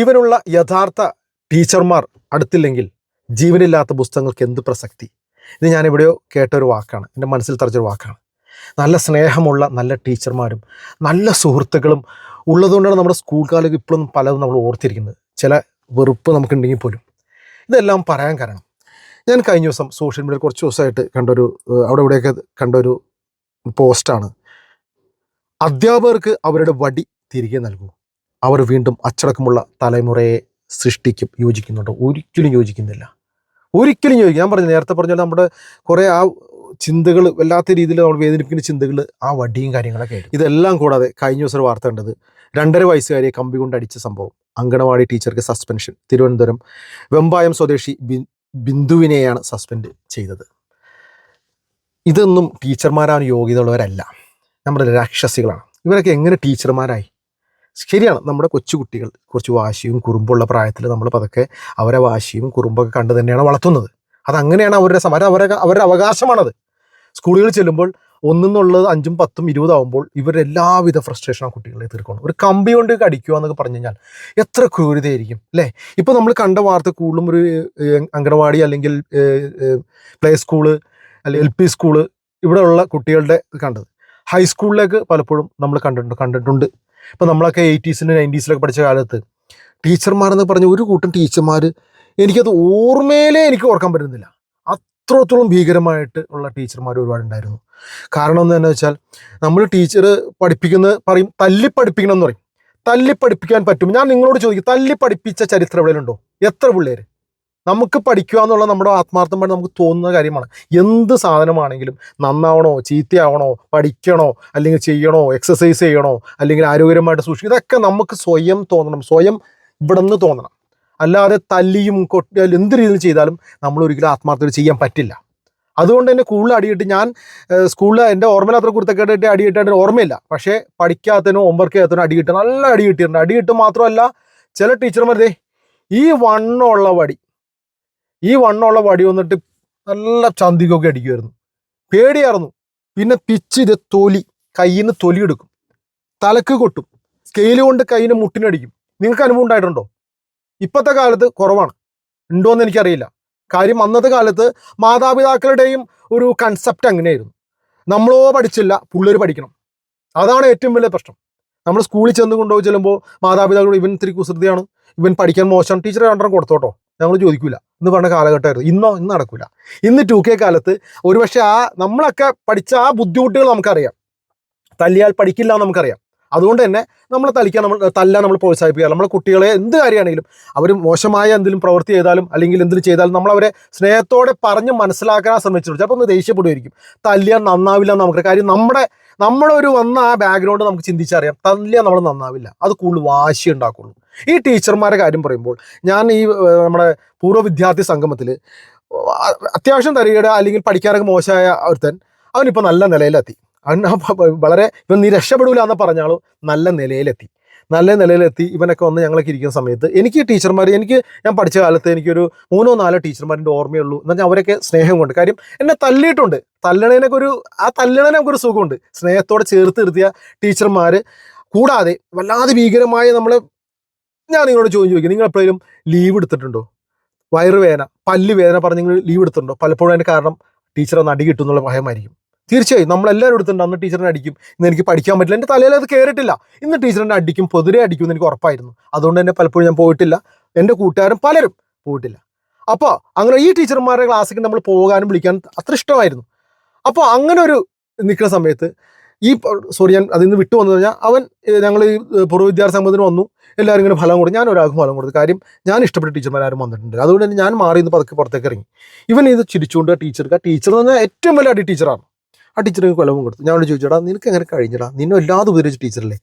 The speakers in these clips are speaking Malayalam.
ജീവനുള്ള യഥാർത്ഥ ടീച്ചർമാർ അടുത്തില്ലെങ്കിൽ ജീവനില്ലാത്ത പുസ്തകങ്ങൾക്ക് എന്ത് പ്രസക്തി? ഇത് ഞാൻ എവിടെയോ കേട്ട ഒരു വാക്കാണ്. എന്റെ മനസ്സിൽ തറച്ചൊരു വാക്കാണ്. നല്ല സ്നേഹമുള്ള നല്ല ടീച്ചർമാരും നല്ല സുഹൃത്തുക്കളും ഉള്ളതുകൊണ്ടാണ് നമ്മുടെ സ്കൂൾ കാലം ഇപ്പോഴും പലതും നമ്മൾ ഓർത്തിരിക്കുന്നത്. ചില വെറുപ്പ് നമുക്കുണ്ടെങ്കിൽ പോലും. ഇതെല്ലാം പറയാൻ കാരണം. ഞാൻ കഴിഞ്ഞ ദിവസം സോഷ്യൽ മീഡിയയിൽ കുറച്ച് ദിവസമായിട്ട് കണ്ടൊരു അവിടെ ഇവിടെയൊക്കെ കണ്ടൊരു പോസ്റ്റാണ്. അധ്യാപകർക്ക് അവരുടെ വടി തിരികെ നൽകൂ. അവർ വീണ്ടും അച്ചടക്കമുള്ള തലമുറയെ സൃഷ്ടിക്കും യോജിക്കുന്നുണ്ടോ. ഒരിക്കലും യോജിക്കുന്നില്ല. ഒരിക്കലും യോജിക്കും. ഞാൻ പറഞ്ഞു നേരത്തെ പറഞ്ഞാൽ നമ്മുടെ കുറേ ആ ചിന്തകൾ വല്ലാത്ത രീതിയിൽ നമ്മൾ വേദനിപ്പിക്കുന്ന ചിന്തകൾ ആ വടിയും കാര്യങ്ങളൊക്കെ ആയിരുന്നു ഇതെല്ലാം കൂടാതെ കഴിഞ്ഞ ദിവസം വാർത്ത കണ്ടത് രണ്ടര വയസ്സുകാരിയെ കമ്പി കൊണ്ട് അടിച്ച സംഭവം. അങ്കണവാടി ടീച്ചർക്ക് സസ്പെൻഷൻ. തിരുവനന്തപുരം വെമ്പായം സ്വദേശി ബിന്ദുവിനെയാണ് സസ്പെൻഡ് ചെയ്തത്. ഇതൊന്നും ടീച്ചർമാരാണ് യോഗ്യതയുള്ളവരല്ല. നമ്മുടെ രാക്ഷസികളാണ്. ഇവരൊക്കെ എങ്ങനെ ടീച്ചർമാരായി? ശരിയാണ്. നമ്മുടെ കൊച്ചുകുട്ടികൾ കുറച്ച് വാശിയും കുറുമ്പുള്ള പ്രായത്തിൽ നമ്മൾ പതുക്കെ അവരെ വാശിയും കുറുമ്പൊക്കെ കണ്ട് തന്നെയാണ് വളർത്തുന്നത്. അതങ്ങനെയാണ് അവരുടെ സമരം അവരെ അവരുടെ അവകാശമാണത്. സ്കൂളുകളിൽ ചെല്ലുമ്പോൾ ഒന്നെന്നുള്ളത് അഞ്ചും പത്തും ഇരുപതാവുമ്പോൾ ഇവരുടെ എല്ലാവിധ ഫ്രസ്ട്രേഷൻ ആ കുട്ടികളെ തീർക്കണം ഒരു കമ്പി കൊണ്ട് അടിക്കുക എന്നൊക്കെ പറഞ്ഞു കഴിഞ്ഞാൽ എത്ര ക്രൂരതയായിരിക്കും അല്ലേ? ഇപ്പോൾ നമ്മൾ കണ്ട വാർത്ത കൂടുതലും ഒരു അംഗനവാടി അല്ലെങ്കിൽ പ്ലേ സ്കൂൾ അല്ലെങ്കിൽ എൽ പി സ്കൂൾ ഇവിടെയുള്ള കുട്ടികളുടെ കണ്ടത്. ഹൈസ്കൂളിലേക്ക് പലപ്പോഴും നമ്മൾ കണ്ടിട്ടുണ്ട് കണ്ടിട്ടുണ്ട്. ഇപ്പം നമ്മളൊക്കെ എയ്റ്റീസിലും നയന്റീസിലൊക്കെ പഠിച്ച കാലത്ത് ടീച്ചർമാരെന്ന് പറഞ്ഞ ഒരു കൂട്ടം ടീച്ചർമാർ എനിക്കത് ഓർമ്മയിലേ എനിക്ക് ഓർക്കാൻ പറ്റുന്നില്ല. അത്രത്തോളം ഭീകരമായിട്ട് ഉള്ള ടീച്ചർമാർ ഒരുപാടുണ്ടായിരുന്നു. കാരണം എന്ന് തന്നെ വെച്ചാൽ നമ്മൾ ടീച്ചർ പഠിപ്പിക്കുന്ന പറയും തല്ലി പഠിപ്പിക്കണം എന്ന് പറയും. തല്ലി പഠിപ്പിക്കാൻ പറ്റും. ഞാൻ നിങ്ങളോട് ചോദിക്കും തല്ലി പഠിപ്പിച്ച ചരിത്രം എവിടെയുണ്ടോ എത്ര പിള്ളേർ നമുക്ക് പഠിക്കുക എന്നുള്ള നമ്മുടെ ആത്മാർത്ഥമായിട്ട് നമുക്ക് തോന്നുന്ന കാര്യമാണ്. എന്ത് സാധനമാണെങ്കിലും നന്നാവണോ ചീത്തയാവണോ പഠിക്കണോ അല്ലെങ്കിൽ ചെയ്യണോ എക്സസൈസ് ചെയ്യണോ അല്ലെങ്കിൽ ആരോഗ്യപരമായിട്ട് സൂക്ഷിക്കണം ഇതൊക്കെ നമുക്ക് സ്വയം തോന്നണം. സ്വയം ഇവിടെ നിന്ന് തോന്നണം. അല്ലാതെ തല്ലിയും കൊട്ടിയാലും എന്ത് രീതിയിൽ ചെയ്താലും നമ്മൾ ഒരിക്കലും ആത്മാർത്ഥത ചെയ്യാൻ പറ്റില്ല. അതുകൊണ്ട് തന്നെ കൂടുതൽ അടിയിട്ട് ഞാൻ സ്കൂളിൽ എന്റെ ഓർമ്മയിൽ അത്ര കുരുത്തക്കേട്ടിട്ട് അടിയിട്ടായിട്ട് ഓർമ്മയില്ല. പക്ഷേ പഠിക്കാത്തതിനോ ഹോംവർക്ക് ചെയ്യാത്തതിനോ അടിയിട്ട് നല്ല അടി കിട്ടിയിട്ടുണ്ട്. അടിയിട്ട് മാത്രമല്ല ചില ടീച്ചർമാർ ദേ ഈ വണ്ണമുള്ള വടി ഈ വണ്ണമുള്ള വടി വന്നിട്ട് നല്ല ചന്തികൊക്കെ അടിക്കുമായിരുന്നു പേടിയായിരുന്നു. പിന്നെ പിച്ച് ഇത് തൊലി കയ്യിൽ നിന്ന് തൊലി എടുക്കും. തലക്ക് കൊട്ടും. സ്കെയിൽ കൊണ്ട് കയ്യിന് മുട്ടിനടിക്കും. നിങ്ങൾക്ക് അനുഭവം ഉണ്ടായിട്ടുണ്ടോ? ഇപ്പോഴത്തെ കാലത്ത് കുറവാണ്. ഉണ്ടോയെന്ന് എനിക്കറിയില്ല. കാര്യം അന്നത്തെ കാലത്ത് മാതാപിതാക്കളുടെയും ഒരു കൺസെപ്റ്റ് അങ്ങനെയായിരുന്നു. നമ്മളോ പഠിച്ചില്ല പിള്ളേർ പഠിക്കണം. അതാണ് ഏറ്റവും വലിയ പ്രശ്നം. നമ്മൾ സ്കൂളിൽ ചെന്ന് കൊണ്ടുപോയി ചെല്ലുമ്പോൾ മാതാപിതാക്കളോട് ഇവൻ ഇത്തിരി കുസൃതിയാണ്. ഇവൻ പഠിക്കാൻ മോശം. ടീച്ചർ രണ്ടെണ്ണം കൊടുത്തോട്ടോ. ഞങ്ങൾ ചോദിക്കില്ല എന്ന് പറഞ്ഞ കാലഘട്ടമായിരുന്നു. ഇന്നോ ഇന്ന് നടക്കൂല. ഇന്ന് ടു കെ കാലത്ത് ഒരുപക്ഷെ ആ നമ്മളൊക്കെ പഠിച്ച ആ ബുദ്ധിമുട്ടുകൾ നമുക്കറിയാം. തല്ലിയാൽ പഠിക്കില്ല എന്ന് നമുക്കറിയാം. അതുകൊണ്ട് തന്നെ നമ്മളെ തലിക്കാൻ നമ്മൾ തല്ലാൻ നമ്മൾ പ്രോത്സാഹിപ്പിക്കുക. നമ്മളെ കുട്ടികളെ എന്ത് കാര്യമാണെങ്കിലും അവർ മോശമായ എന്തെങ്കിലും പ്രവൃത്തി ചെയ്താലും അല്ലെങ്കിൽ എന്തെങ്കിലും ചെയ്താലും നമ്മളവരെ സ്നേഹത്തോടെ പറഞ്ഞ് മനസ്സിലാക്കാൻ ശ്രമിച്ചിട്ടുണ്ട്. ചിലപ്പോൾ ഒന്ന് ദേഷ്യപ്പെടുമായിരിക്കും തല്ലിയാൽ നന്നാവില്ല എന്ന് നമുക്ക് കാര്യം നമ്മുടെ നമ്മുടെ ഒരു വന്ന ആ ബാക്ക്ഗ്രൗണ്ട് നമുക്ക് ചിന്തിച്ചറിയാം. തല്ലിയാൽ നമ്മൾ നന്നാവില്ല. അത് കൂടുതൽ വാശി ഉണ്ടാക്കുള്ളൂ. ഈ ടീച്ചർമാരെ കാര്യം പറയുമ്പോൾ ഞാൻ ഈ നമ്മുടെ പൂർവ വിദ്യാർത്ഥി സംഗമത്തിൽ അത്യാവശ്യം തരികയുടെ അല്ലെങ്കിൽ പഠിക്കാനൊക്കെ മോശമായ ഒരുത്തൻ അവനിപ്പോൾ നല്ല നിലയിലെത്തി. അവൻ വളരെ ഇവൻ നീ രക്ഷപ്പെടൂല എന്ന് പറഞ്ഞാലും നല്ല നിലയിലെത്തി. നല്ല നിലയിലെത്തി ഇവനൊക്കെ വന്ന് ഞങ്ങളൊക്കെ ഇരിക്കുന്ന സമയത്ത് എനിക്ക് ടീച്ചർമാർ എനിക്ക് ഞാൻ പഠിച്ച കാലത്ത് എനിക്കൊരു മൂന്നോ നാലോ ടീച്ചർമാരിന്റെ ഓർമ്മയുള്ളൂ. എന്ന് പറഞ്ഞാൽ അവരൊക്കെ സ്നേഹം കൊണ്ട് കാര്യം എന്നെ തല്ലിയിട്ടുണ്ട്. തല്ലണേനൊക്കെ ഒരു ആ തല്ലണേനെ നമുക്കൊരു സുഖമുണ്ട്. സ്നേഹത്തോടെ ചേർത്ത് നിർത്തിയ ടീച്ചർമാർ കൂടാതെ വല്ലാതെ ഭീകരമായ നമ്മൾ ഞാൻ നിങ്ങളോട് ചോദ്യം ചോദിക്കും നിങ്ങൾ എപ്പോഴേലും ലീവ് എടുത്തിട്ടുണ്ടോ? വയറുവേദന പല്ല് വേദന പറഞ്ഞ് നിങ്ങൾ ലീവ് എടുത്തിട്ടുണ്ടോ? പലപ്പോഴും അതിന്റെ കാരണം ടീച്ചർ ഒന്ന് അടി കിട്ടും എന്നുള്ള ഭയമായിരിക്കും. തീർച്ചയായും. നമ്മളെല്ലാവരും എടുത്തിട്ടുണ്ട് അന്ന് ടീച്ചറിനെ അടിക്കും. ഇന്ന് എനിക്ക് പഠിക്കാൻ പറ്റില്ല. എന്റെ തലയിൽ അത് കയറിയിട്ടില്ല ഇന്ന് ടീച്ചറിനെ അടിക്കും പൊതുവെ അടിക്കും എന്ന് എനിക്ക് ഉറപ്പായിരുന്നു. അതുകൊണ്ട് തന്നെ പലപ്പോഴും ഞാൻ പോയിട്ടില്ല. എന്റെ കൂട്ടുകാരും പലരും പോയിട്ടില്ല. അപ്പോൾ അങ്ങനെ ഈ ടീച്ചർമാരുടെ ക്ലാസ്സിൽ നമ്മൾ പോകാനും വിളിക്കാനും അത്ര ഇഷ്ടമായിരുന്നു അപ്പോൾ അങ്ങനെ ഒരു നിൽക്കുന്ന സമയത്ത് ഈ സോറി ഞാൻ അതിൽ നിന്ന് വിട്ടു വന്നു കഴിഞ്ഞാൽ അവൻ ഞങ്ങൾ ഈ പൂർവ വിദ്യാർത്ഥി സംഘത്തിന് വന്നു. എല്ലാവരും ഇങ്ങനെ ഫലം കൊടുത്തു. ഞാൻ ഫലം കൊടുത്തു. കാര്യം ഞാൻ ഇഷ്ടപ്പെട്ട ടീച്ചർമാരും വന്നിട്ടുണ്ട്. അതുകൊണ്ട് തന്നെ ഞാൻ മാറി നിന്ന് പതുക്കെ പുറത്തേക്ക് ഇറങ്ങി. ഇവൻ ഇത് ചിരിച്ചുകൊണ്ട് ടീച്ചർക്ക് ആ ടീച്ചർ എന്ന് പറഞ്ഞാൽ ഏറ്റവും വലിയ അടി ടീച്ചറാണ്. ആ ടീച്ചർക്ക് കൊലവും കൊടുത്തു. ഞാനോട് ചോദിച്ചടാ നിനക്ക് എങ്ങനെ കഴിഞ്ഞടാ? നിന്നെ വല്ലാതെ ഉപദ്രവിച്ച ടീച്ചറല്ലേ?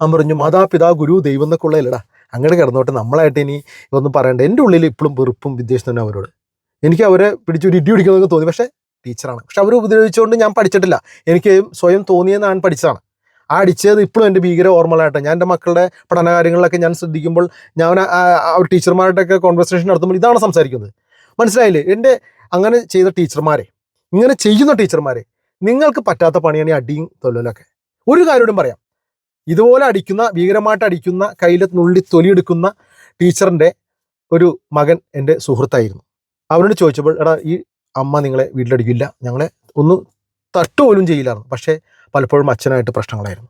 അവൻ പറഞ്ഞു മാതാപിതാ ഗുരു ദൈവം എന്നൊക്കെ ഉള്ളതല്ലടാ അങ്ങനെ കിടന്നോട്ടെ. നമ്മളായിട്ട് ഇനി ഇതൊന്നും പറയണ്ട. എന്റെ ഉള്ളിൽ ഇപ്പോഴും വെറുപ്പും വിദ്വേഷം തന്നെ അവരോട്. എനിക്ക് അവരെ പിടിച്ചൊരു ഇടി പിടിക്കണമെന്ന് തോന്നി. പക്ഷേ ടീച്ചറാണ്. പക്ഷെ അവർ ഉപദ്രവിച്ചുകൊണ്ട് ഞാൻ പഠിച്ചിട്ടില്ല. എനിക്ക് സ്വയം തോന്നിയെന്ന് ഞാൻ പഠിച്ചതാണ്. ആ അടിച്ചത് ഇപ്പോഴും എന്റെ ഭീകര ഓർമ്മകളായിട്ട് ഞാൻ എന്റെ മക്കളുടെ പഠന കാര്യങ്ങളിലൊക്കെ ഞാൻ ശ്രദ്ധിക്കുമ്പോൾ ഞാൻ ടീച്ചർമാരുടെയൊക്കെ കോൺവെർസേഷൻ നടത്തുമ്പോൾ ഇതാണ് സംസാരിക്കുന്നത്. മനസ്സിലായില്ലേ? എന്റെ അങ്ങനെ ചെയ്ത ടീച്ചർമാരെ ഇങ്ങനെ ചെയ്യുന്ന ടീച്ചർമാരെ നിങ്ങൾക്ക് പറ്റാത്ത പണിയാണ് ഈ അടിയും തൊല്ലലൊക്കെ. ഒരു കാര്യോടും പറയാം. ഇതുപോലെ അടിക്കുന്ന ഭീകരമായിട്ട് അടിക്കുന്ന കയ്യിൽ നുള്ളി തൊലിയെടുക്കുന്ന ടീച്ചറിന്റെ ഒരു മകൻ എന്റെ സുഹൃത്തായിരുന്നു. അവനോട് ചോദിച്ചപ്പോൾ എടാ ഈ അമ്മ നിങ്ങളെ വീട്ടിലടിക്കില്ല. ഞങ്ങളെ ഒന്ന് തട്ടുപോലും ചെയ്യില്ലായിരുന്നു. പക്ഷേ പലപ്പോഴും അച്ഛനായിട്ട് പ്രശ്നങ്ങളായിരുന്നു.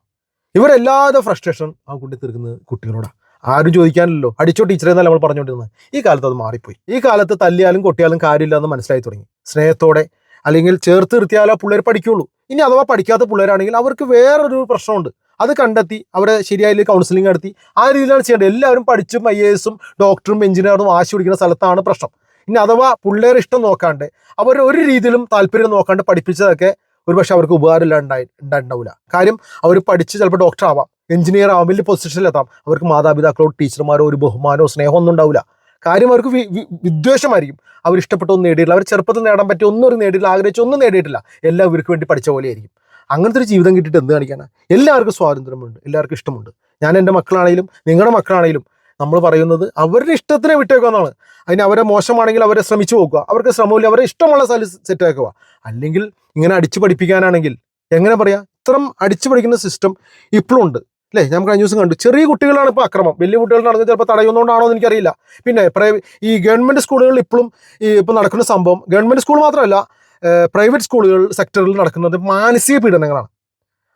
ഇവരെല്ലാതെ ഫ്രസ്ട്രേഷൻ ആ കുട്ടി തീർക്കുന്നത് കുട്ടികളോടാണ് ആരും ചോദിക്കാനില്ലല്ലോ. അടിച്ചോ ടീച്ചറെ എന്നല്ല നമ്മൾ പറഞ്ഞുകൊണ്ടിരുന്നത്. ഈ കാലത്ത് അത് മാറിപ്പോയി. ഈ കാലത്ത് തല്ലിയാലും കൊട്ടിയാലും കാര്യമില്ല എന്ന് മനസ്സിലായി തുടങ്ങി. സ്നേഹത്തോടെ അല്ലെങ്കിൽ ചേർത്ത് നിർത്തിയാലോ പിള്ളേർ പഠിക്കുള്ളൂ. ഇനി അഥവാ പഠിക്കാത്ത പിള്ളേരാണെങ്കിൽ അവർക്ക് വേറൊരു പ്രശ്നമുണ്ട്. അത് കണ്ടെത്തി അവരെ ശരിയായ കൗൺസിലിംഗ് നടത്തി ആ രീതിയിലാണ് ചെയ്യേണ്ടത്. എല്ലാവരും പഠിച്ചും ഐ എസും ഡോക്ടറും എഞ്ചിനീയറും വാശി പിടിക്കുന്ന സ്ഥലത്താണ് പ്രശ്നം. ഇനി അഥവാ പിള്ളേർ ഇഷ്ടം നോക്കാണ്ട് അവർ ഒരു രീതിയിലും താല്പര്യം നോക്കാണ്ട് പഠിപ്പിച്ചതൊക്കെ ഒരുപക്ഷെ അവർക്ക് ഉപകാരമില്ല ഉണ്ടായി ഉണ്ടായിട്ടുണ്ടാവില്ല കാര്യം അവർ പഠിച്ച് ചിലപ്പോൾ ഡോക്ടർ ആവാം എഞ്ചിനീയർ ആവാം വലിയ പൊസിഷനിലെത്താം അവർക്ക് മാതാപിതാക്കളോ ടീച്ചർമാരോ ഒരു ബഹുമാനമോ സ്നേഹമോ ഒന്നും ഉണ്ടാവില്ല കാര്യം അവർക്ക് വിദ്വേഷമായിരിക്കും. അവർ ഇഷ്ടപ്പെട്ടൊന്നും നേടിയിട്ടില്ല. അവർ ചെറുപ്പത്തിൽ നേടാൻ പറ്റിയ ഒന്നും അവർ നേടിയിട്ടില്ല ആഗ്രഹിച്ച ഒന്നും നേടിയിട്ടില്ല. എല്ലാം ഇവർക്ക് വേണ്ടി പഠിച്ച പോലെയായിരിക്കും. അങ്ങനത്തെ ഒരു ജീവിതം കിട്ടിയിട്ട് എന്ത് കാണിക്കാനാണ് എല്ലാവർക്കും സ്വാതന്ത്ര്യമുണ്ട് എല്ലാവർക്കും ഇഷ്ടമുണ്ട്. ഞാൻ എന്റെ മക്കളാണെങ്കിലും നിങ്ങളുടെ മക്കളാണെങ്കിലും നമ്മൾ പറയുന്നത് അവരുടെ ഇഷ്ടത്തിനെ വിട്ടേക്കാന്നാണ് അതിന് അവരെ മോശമാണെങ്കിൽ അവരെ ശ്രമിച്ചു നോക്കുക അവർക്ക് ശ്രമമില്ല അവരെ ഇഷ്ടമുള്ള സ്ഥലം സെറ്റാക്കുക അല്ലെങ്കിൽ ഇങ്ങനെ അടിച്ചു പഠിപ്പിക്കാനാണെങ്കിൽ എങ്ങനെ പറയാം? ഇത്തരം അടിച്ചു പഠിക്കുന്ന സിസ്റ്റം ഇപ്പോഴും ഉണ്ട്. അല്ലേ? ഞാൻ കഴിഞ്ഞ ദിവസം കണ്ടു. ചെറിയ കുട്ടികളാണ് ഇപ്പോൾ അക്രമം. വലിയ കുട്ടികൾ നടന്നത് ചിലപ്പോൾ തടയുന്നതുകൊണ്ടാണോ എന്ന് എനിക്കറിയില്ല. പിന്നെ ഈ ഗവൺമെന്റ് സ്കൂളുകളിൽ ഇപ്പോഴും ഈ ഇപ്പോൾ നടക്കുന്ന സംഭവം ഗവൺമെന്റ് സ്കൂൾ മാത്രമല്ല പ്രൈവറ്റ് സ്കൂളുകൾ സെക്ടറിൽ നടക്കുന്നത് മാനസിക പീഡനങ്ങളാണ്.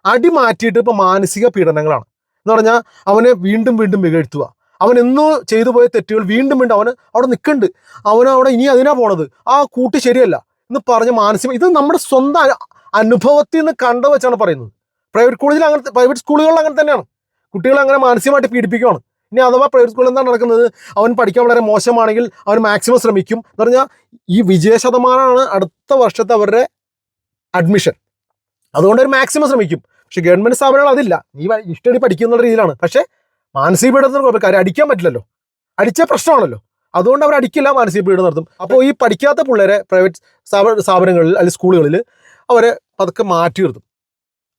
അടി മാറ്റിയിട്ട് ഇപ്പോൾ മാനസിക പീഡനങ്ങളാണ്. എന്ന് പറഞ്ഞാൽ അവനെ വീണ്ടും വീണ്ടും മികഴ്ത്തുക അവൻ എന്നോ ചെയ്തു പോയ തെറ്റുകൾ വീണ്ടും വീണ്ടും അവൻ അവിടെ നിൽക്കുന്നുണ്ട്. അവൻ അവിടെ ഇനി അതിനാ പോണത്? ആ കൂട്ട് ശരിയല്ല എന്ന് പറഞ്ഞ മാനസിക ഇത് നമ്മുടെ സ്വന്തം അനുഭവത്തിൽ നിന്ന് കണ്ടു വെച്ചാണ് പറയുന്നത്. പ്രൈവറ്റ് കോളേജിൽ അങ്ങനത്തെ പ്രൈവറ്റ് സ്കൂളുകളിൽ അങ്ങനെ തന്നെയാണ്. കുട്ടികളെ അങ്ങനെ മാനസികമായിട്ട് പീഡിപ്പിക്കുകയാണ് ഇനി അഥവാ പ്രൈവറ്റ് സ്കൂളിൽ എന്താണ് നടക്കുന്നത്? അവൻ പഠിക്കാൻ വളരെ മോശമാണെങ്കിൽ അവൻ മാക്സിമം ശ്രമിക്കും. എന്ന് പറഞ്ഞാൽ ഈ വിജയ ശതമാനമാണ് അടുത്ത വർഷത്തെ അവരുടെ അഡ്മിഷൻ അതുകൊണ്ട് ഒരു മാക്സിമം ശ്രമിക്കും. പക്ഷെ ഗവൺമെന്റ് സ്ഥാപനങ്ങൾ അതില്ല. നീ ഇഷ്ടടി പഠിക്കുന്ന രീതിയിലാണ്. പക്ഷേ മാനസിക പീഡനത്തിന് കുഴപ്പമില്ല. കാര്യം അടിക്കാൻ പറ്റില്ലല്ലോ. അടിച്ച പ്രശ്നമാണല്ലോ. അതുകൊണ്ട് അവർ അടിക്കില്ല മാനസിക പീഡനം നടത്തും. അപ്പോൾ ഈ പഠിക്കാത്ത പിള്ളേരെ പ്രൈവറ്റ് സ്ഥാപ സ്ഥാപനങ്ങളിൽ അല്ലെങ്കിൽ സ്കൂളുകളിൽ അവരെ പതുക്കെ മാറ്റി നിർത്തും.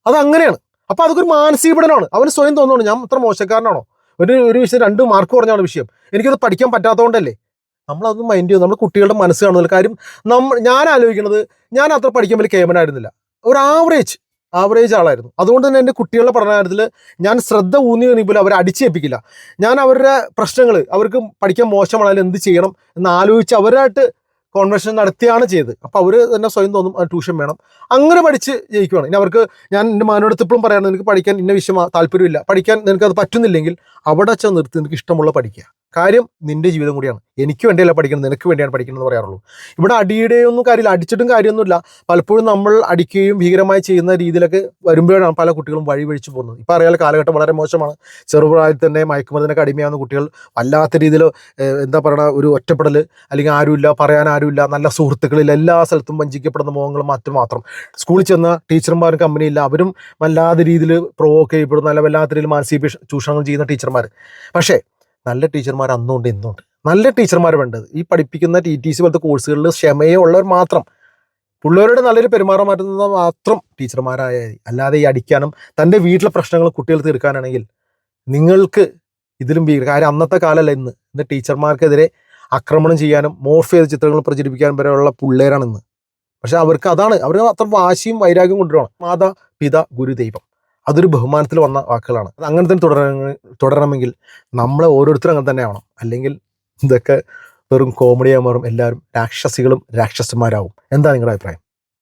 അത് അങ്ങനെയാണ്. അപ്പോൾ അതൊക്കെ ഒരു മാനസിക പീഡനമാണ് അവന് സ്വയം തോന്നുന്നു ഞാൻ അത്ര മോശക്കാരനാണോ? ഒരു ഒരു വിഷയം രണ്ട് മാർക്ക് കുറഞ്ഞാണ് വിഷയം. എനിക്കത് പഠിക്കാൻ പറ്റാത്തതുകൊണ്ടല്ലേ. നമ്മളതൊന്നും മൈൻഡ് ചെയ്യും നമ്മൾ കുട്ടികളുടെ മനസ്സ് കാണുന്നില്ല കാര്യം നമ്മൾ ഞാൻ ആലോചിക്കുന്നത് ഞാൻ അത്ര പഠിക്കാൻ വലിയ കേമനായിരുന്നില്ല. ഒരു ആവറേജ് ആവറേജ് ആളായിരുന്നു. അതുകൊണ്ട് തന്നെ എന്റെ കുട്ടികളുടെ പഠനകാര്യത്തിൽ ഞാൻ ശ്രദ്ധ ഊന്നി പോലും അവരെ അടിച്ചേൽപ്പിക്കില്ല. ഞാൻ അവരുടെ പ്രശ്നങ്ങൾ അവർക്ക് പഠിക്കാൻ മോശമാണെങ്കിലും എന്ത് ചെയ്യണം എന്ന് ആലോചിച്ച് അവരായിട്ട് കോൺവെർഷൻ നടത്തിയാണ് ചെയ്തത്. അപ്പോൾ അവർ തന്നെ സ്വയം തോന്നും ട്യൂഷൻ വേണം. അങ്ങനെ പഠിച്ച് ജയിക്കുവാണ്. ഇനി അവർക്ക് ഞാൻ എന്റെ മകനോട് ഇപ്പോഴും പറയാറുണ്ട് നിനക്ക് പഠിക്കാൻ ഇന്ന വിഷയം താല്പര്യമില്ല. പഠിക്കാൻ നിനക്കത് പറ്റുന്നില്ലെങ്കിൽ അവിടെ ചെന്ന് നിർത്തി നിനക്ക് ഇഷ്ടമുള്ള പഠിക്കുക. കാര്യം നിന്റെ ജീവിതം കൂടിയാണ്. എനിക്ക് വേണ്ടിയല്ല പഠിക്കുന്നത് നിനക്ക് വേണ്ടിയാണ് പഠിക്കുന്നത് പറയാറുള്ളൂ. ഇവിടെ അടിയുടെ ഒന്നും കാര്യമില്ല അടിച്ചിട്ടും കാര്യമൊന്നുമില്ല. പലപ്പോഴും നമ്മൾ അടിക്കുകയും ഭീകരമായി ചെയ്യുന്ന രീതിയിലൊക്കെ വരുമ്പോഴാണ് പല കുട്ടികളും വഴി വഴിച്ചു പോകുന്നത്. ഇപ്പോൾ അറിയാലോ കാലഘട്ടം വളരെ മോശമാണ്. ചെറുപ്രായത്തിൽ തന്നെ മയക്കുമരുന്നിനൊക്കെ അടിമയാവുന്ന കുട്ടികൾ വല്ലാത്ത രീതിയിൽ എന്താ പറയുക ഒരു ഒറ്റപ്പെടൽ അല്ലെങ്കിൽ ആരുമില്ല പറയാൻ ആരുമില്ല നല്ല സുഹൃത്തുക്കളിൽ എല്ലാ സ്ഥലത്തും വഞ്ചിക്കപ്പെടുന്ന മുഖങ്ങൾ മാത്രം മാത്രം. സ്കൂളിൽ ചെന്ന ടീച്ചർമാരും കമ്പനിയില്ല അവരും വല്ലാത്ത രീതിയിൽ പ്രൊവോക്ക് ചെയ്യപ്പെടുന്ന നല്ല വല്ലാത്ത രീതിയിൽ മാനസിക ചൂഷണങ്ങൾ ചെയ്യുന്ന ടീച്ചർമാർ പക്ഷേ നല്ല ടീച്ചർമാർ അന്നുണ്ട് ഇന്നുണ്ട് നല്ല ടീച്ചർമാർ വേണ്ടത്. ഈ പഠിപ്പിക്കുന്ന ടി ടി സി പോലത്തെ കോഴ്സുകളിൽ ക്ഷമയെ ഉള്ളവർ മാത്രം. പിള്ളേരുടെ നല്ലൊരു പെരുമാറാൻ മാറ്റുന്നത് മാത്രം ടീച്ചർമാരായ. അല്ലാതെ ഈ അടിക്കാനും തന്റെ വീട്ടിലെ പ്രശ്നങ്ങൾ കുട്ടികൾ തീർക്കാനാണെങ്കിൽ നിങ്ങൾക്ക് ഇതിലും ഭീകര കാര്യം അന്നത്തെ കാലമല്ല ഇന്ന്. ഇന്ന് ടീച്ചർമാർക്കെതിരെ ആക്രമണം ചെയ്യാനും മോർഫ് ചെയ്ത ചിത്രങ്ങൾ പ്രചരിപ്പിക്കാനും വരെയുള്ള പിള്ളേരാണ് ഇന്ന്. പക്ഷെ അവർക്ക് അതാണ് അവർ അത്ര വാശിയും വൈരാഗ്യം കൊണ്ടുവരണം. മാതാ പിത ഗുരു ദൈവം അതൊരു ബഹുമാനത്തിൽ വന്ന വാക്കുകളാണ്. അത് അങ്ങനെ തന്നെ തുടരണ തുടരണമെങ്കിൽ നമ്മളെ ഓരോരുത്തരും അങ്ങനെ തന്നെ ആവണം. അല്ലെങ്കിൽ ഇതൊക്കെ വെറും കോമഡിയായി മാറും എല്ലാവരും രാക്ഷസികളും രാക്ഷസന്മാരാവും. എന്താ നിങ്ങളുടെ അഭിപ്രായം?